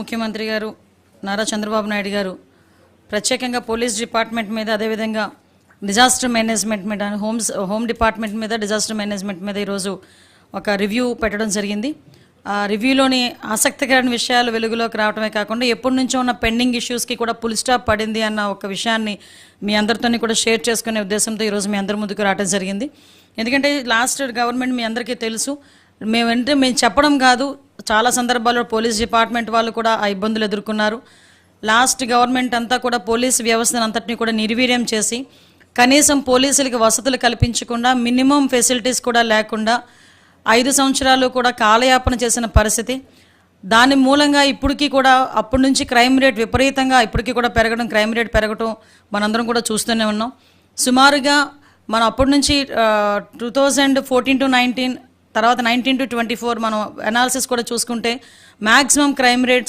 ముఖ్యమంత్రి గారు నారా చంద్రబాబు నాయుడు గారు ప్రత్యేకంగా పోలీస్ డిపార్ట్మెంట్ మీద అదేవిధంగా డిజాస్టర్ మేనేజ్మెంట్ మీద హోమ్స్ హోమ్ డిపార్ట్మెంట్ మీద డిజాస్టర్ మేనేజ్మెంట్ మీద ఈరోజు ఒక రివ్యూ పెట్టడం జరిగింది. ఆ రివ్యూలోని ఆసక్తికరమైన విషయాలు వెలుగులోకి రావడమే కాకుండా ఎప్పటి నుంచో ఉన్న పెండింగ్ ఇష్యూస్కి కూడా పుల్ స్టాప్ పడింది అన్న ఒక విషయాన్ని మీ అందరితోని కూడా షేర్ చేసుకునే ఉద్దేశంతో ఈరోజు మీ అందరి ముందుకు రావడం జరిగింది. ఎందుకంటే లాస్ట్ గవర్నమెంట్ మీ అందరికీ తెలుసు. మేమంటే మేము చెప్పడం కాదు చాలా సందర్భాల్లో పోలీస్ డిపార్ట్మెంట్ వాళ్ళు కూడా ఆ ఇబ్బందులు ఎదుర్కొన్నారు. లాస్ట్ గవర్నమెంట్ అంతా కూడా పోలీస్ వ్యవస్థను అంతటిని కూడా నిర్వీర్యం చేసి కనీసం పోలీసులకి వసతులు కల్పించకుండా మినిమం ఫెసిలిటీస్ కూడా లేకుండా ఐదు సంవత్సరాలు కూడా కాలయాపన చేసిన పరిస్థితి. దాని మూలంగా ఇప్పటికీ కూడా అప్పటి నుంచి క్రైమ్ రేట్ విపరీతంగా ఇప్పటికీ కూడా పెరగడం క్రైమ్ రేట్ పెరగడం మనందరం కూడా చూస్తూనే ఉన్నాం. సుమారుగా మనం అప్పటి నుంచి two thousand fourteen to nineteen తర్వాత నైన్టీన్ టు ట్వంటీ ఫోర్ మనం అనాలిసిస్ కూడా చూసుకుంటే మ్యాక్సిమం క్రైమ్ రేట్